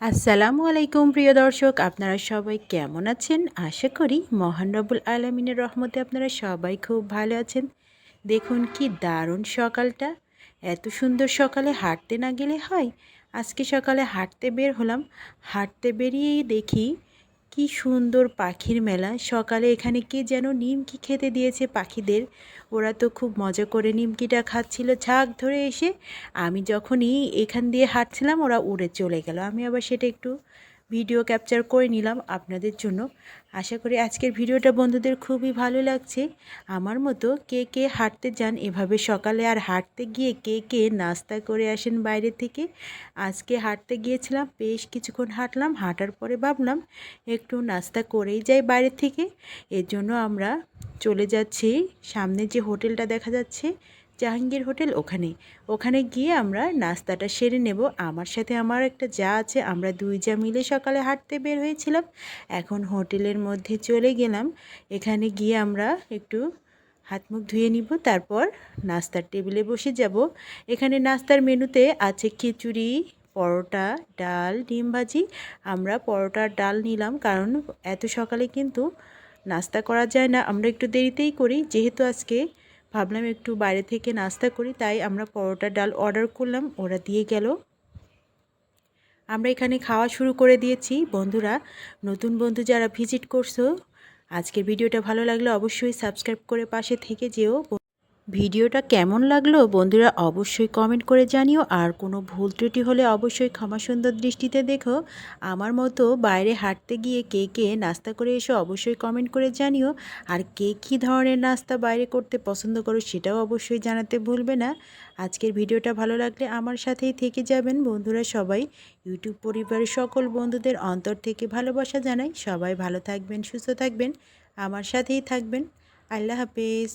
আসসালামু আলাইকুম, প্রিয় দর্শক। আপনারা সবাই কেমন আছেন? আশা করি মহান রবুল আলমিনের রহমতে আপনারা সবাই খুব ভালো আছেন। দেখুন কি দারুণ সকালটা। এত সুন্দর সকালে হাঁটতে না গেলে হয়। আজকে সকালে হাঁটতে বের হলাম। হাঁটতে বেরিয়েই দেখি কি সুন্দর পাখির মেলা। সকালে এখানে কে যেন নিমকি খেতে দিয়েছে পাখিদের। ওরা তো খুব মজা করে নিমকিটা খাচ্ছিল। ঝাঁক ধরে এসে আমি যখনই এখান দিয়ে হাঁটছিলাম, ওরা উড়ে চলে গেল। আমি আবার সেটা একটু ভিডিও ক্যাপচার করে নিলাম আপনাদের জন্য। আশা করি আজকের ভিডিওটা বন্ধুদের খুবই ভালো লাগছে। আমার মতো কে কে হাঁটতে যান এভাবে সকালে আর হাঁটতে গিয়ে কে কে নাস্তা করে আসেন বাইরে থেকে? আজকে হাঁটতে গিয়েছিলাম, বেশ কিছুক্ষণ হাঁটলাম, হাঁটার পরে ভাবলাম একটু নাস্তা করেই যাই বাইরে থেকে। এর জন্য আমরা চলে যাচ্ছি। সামনে যে হোটেলটা দেখা যাচ্ছে জাহাঙ্গীর হোটেল ওখানে ওখানে গিয়ে আমরা নাস্তাটা সেরে নেব। আমার সাথে আমার একটা যা আছে, আমরা দুই যা মিলে সকালে হাঁটতে বের হয়েছিলাম। এখন হোটেলের মধ্যে চলে গেলাম। এখানে গিয়ে আমরা একটু হাত মুখ ধুয়ে নিব, তারপর নাস্তার টেবিলে বসে যাব। এখানে নাস্তার মেনুতে আছে খিচুড়ি, পরোটা, ডাল, ডিম ভাজি। আমরা পরোটার ডাল নিলাম, কারণ এত সকালে কিন্তু নাস্তা করা যায় না। আমরা একটু দেরিতেই করি, যেহেতু আজকে ভাবলাম একটু বাইরে থেকে নাস্তা করি, তাই আমরা পরোটা ডাল অর্ডার করলাম, ওরা দিয়ে গেল। আমরা এখানে খাওয়া শুরু করে দিয়েছি। বন্ধুরা, নতুন বন্ধু যারা ভিজিট করছ, আজকের ভিডিওটা ভালো লাগলে অবশ্যই সাবস্ক্রাইব করে পাশে থেকে যেও। ভিডিওটা কেমন লাগল বন্ধুরা অবশ্যই কমেন্ট করে জানিও। আর কোনো ভুল ত্রুটি হলে অবশ্যই ক্ষমা সুন্দর দৃষ্টিতে দেখো। আমার মতো বাইরে হাঁটতে গিয়ে কে কে নাস্তা করে এসো অবশ্যই কমেন্ট করে জানিও। আর কে কী ধরনের নাস্তা বাইরে করতে পছন্দ করো সেটাও অবশ্যই জানাতে ভুলবে না। আজকের ভিডিওটা ভালো লাগলে আমার সাথেই থেকে যাবেন বন্ধুরা সবাই। ইউটিউব পরিবারের সকল বন্ধুদের অন্তর থেকে ভালোবাসা জানাই। সবাই ভালো থাকবেন, সুস্থ থাকবেন। আমার সাথেই থাকবেন। আল্লাহ হাফেজ।